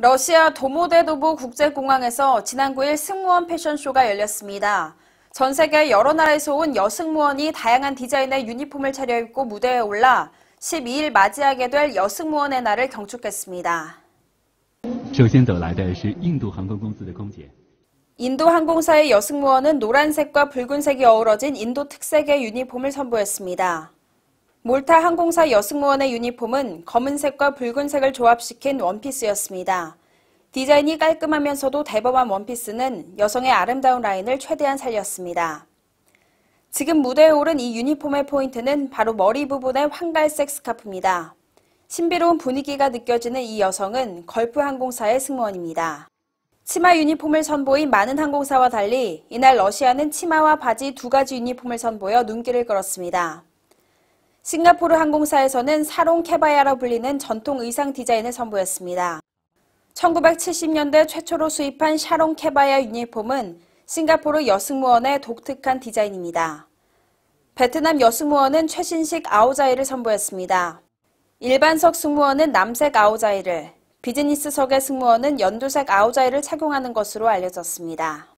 러시아 도모데도보 국제공항에서 지난 9일 승무원 패션쇼가 열렸습니다. 전 세계 여러 나라에서 온 여승무원이 다양한 디자인의 유니폼을 차려입고 무대에 올라 12일 맞이하게 될 여승무원의 날을 경축했습니다. 인도 항공사의 여승무원은 노란색과 붉은색이 어우러진 인도 특색의 유니폼을 선보였습니다. 몰타 항공사 여승무원의 유니폼은 검은색과 붉은색을 조합시킨 원피스였습니다. 디자인이 깔끔하면서도 대범한 원피스는 여성의 아름다운 라인을 최대한 살렸습니다. 지금 무대에 오른 이 유니폼의 포인트는 바로 머리 부분의 황갈색 스카프입니다. 신비로운 분위기가 느껴지는 이 여성은 걸프 항공사의 승무원입니다. 치마 유니폼을 선보인 많은 항공사와 달리 이날 러시아는 치마와 바지 두 가지 유니폼을 선보여 눈길을 끌었습니다. 싱가포르 항공사에서는 사롱 케바야라 불리는 전통 의상 디자인을 선보였습니다. 1970년대 최초로 수입한 샤롱 케바야 유니폼은 싱가포르 여승무원의 독특한 디자인입니다. 베트남 여승무원은 최신식 아오자이를 선보였습니다. 일반석 승무원은 남색 아오자이를, 비즈니스석의 승무원은 연두색 아오자이를 착용하는 것으로 알려졌습니다.